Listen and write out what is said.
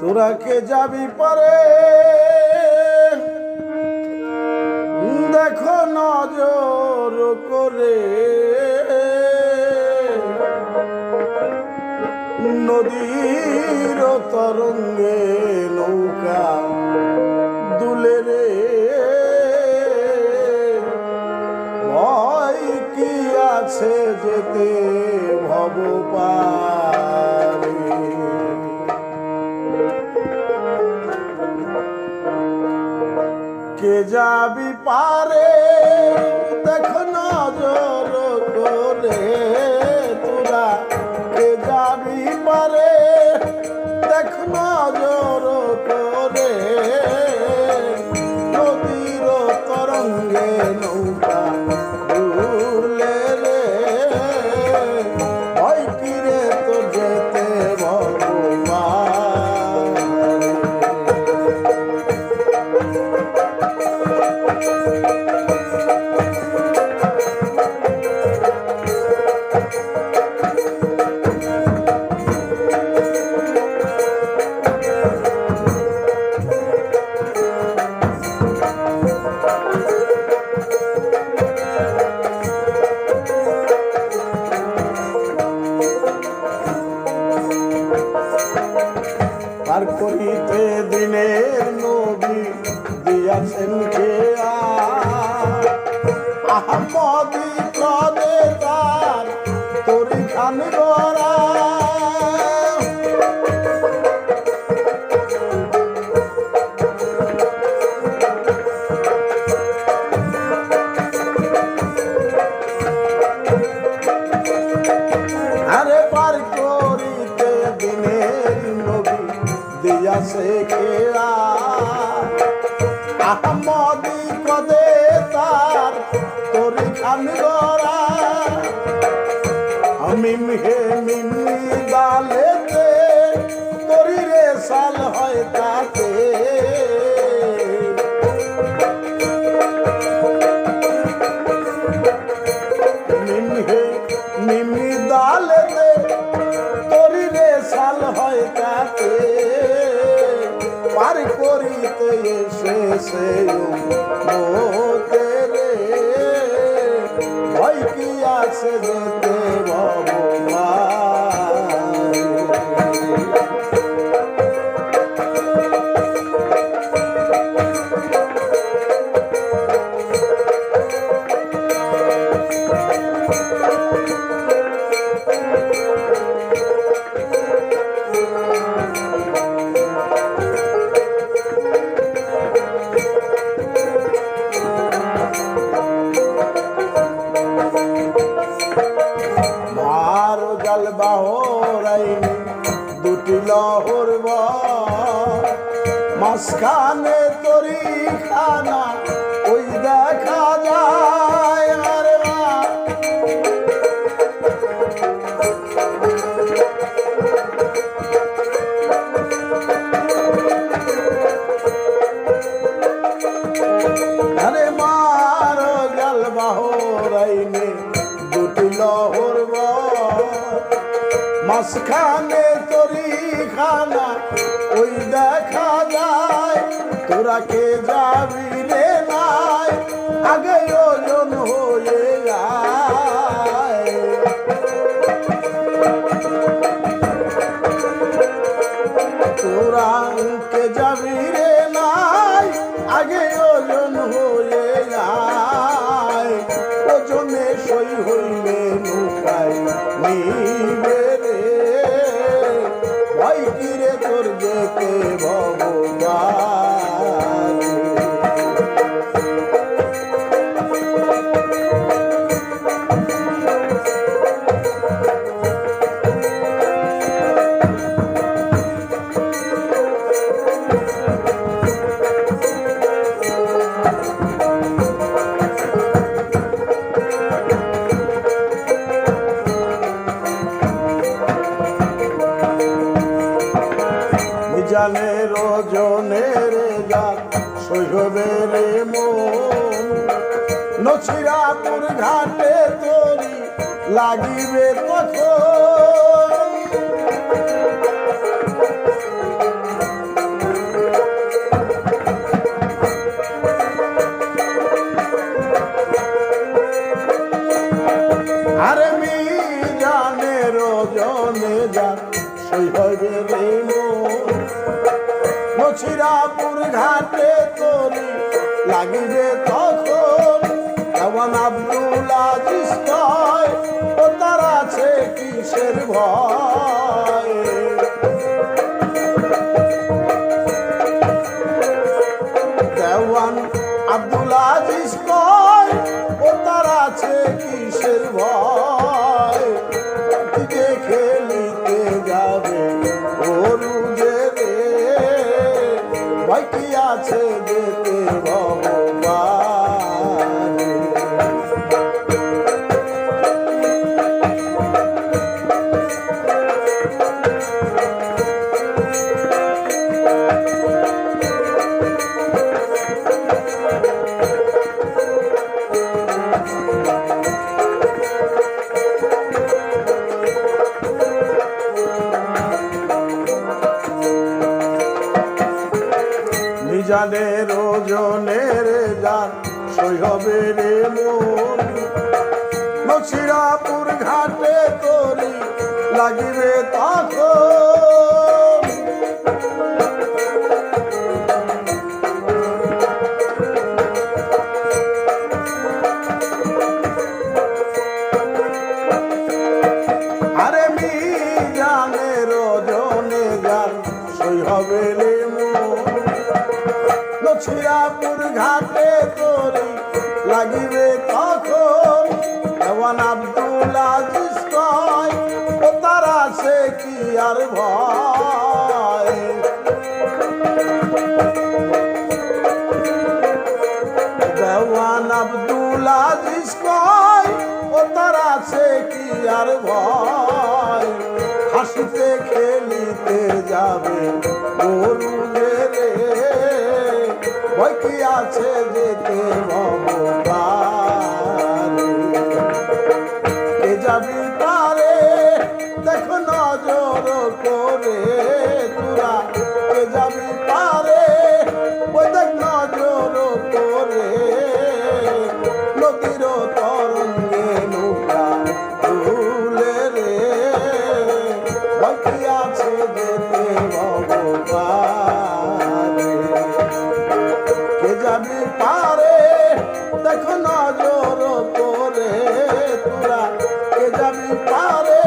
তোরা কে যাবি পরে? দেখো নজর করে। নদীর তরঙ্গে কে যাবি পারে? দেখ নজর নবী দিয়াছেন কে আহমদি কদে তার তোরি খান গড়া। আমি মোতে মাঝখানে তরি খানা ওই দেখা যায় আরে আরে মার জাল বাহরাইনি দুটি লহর মাঝখানে তরি খানা ওই দেখা যায় তোরা কে যাবি রে নাই? আগে ওজন হয়ে ওজনে সই হইলে নৌকায় নিবে রে ছিরাপুর ঘাটে তোরি লাগিবে কখন? আরে ঘাটে তোর লাগিবে কখন? এমন আব্দুল আজিজ কয়, ও তার আছে কিসের ভয়? দেওয়ান আব্দুল আজিজ কয়, ও তার আছে কিসের ভয়? দিকে খেলিতে যাবে গরু যে ভয় কি আছে যেতে ভগবান মিজানের ওজনের যান সৈহবের মন। নছিরাপুর ঘাটে তরি লাগিবে তখন। আরে মি মিজানের ওজনে যান সৈহবের মন। নছিরাপুর ঘাটে তরি লাগিবে তখন। এমন আব্দুল আজিজ কয়, ও তারা সে কি আর ভয়? দেওয়ান আব্দুল কয়, ও তারা সে কি আর ভয়? হাসিতে খেলিতে যাবে গরু আছে যেতে তোরা কে জানি পারে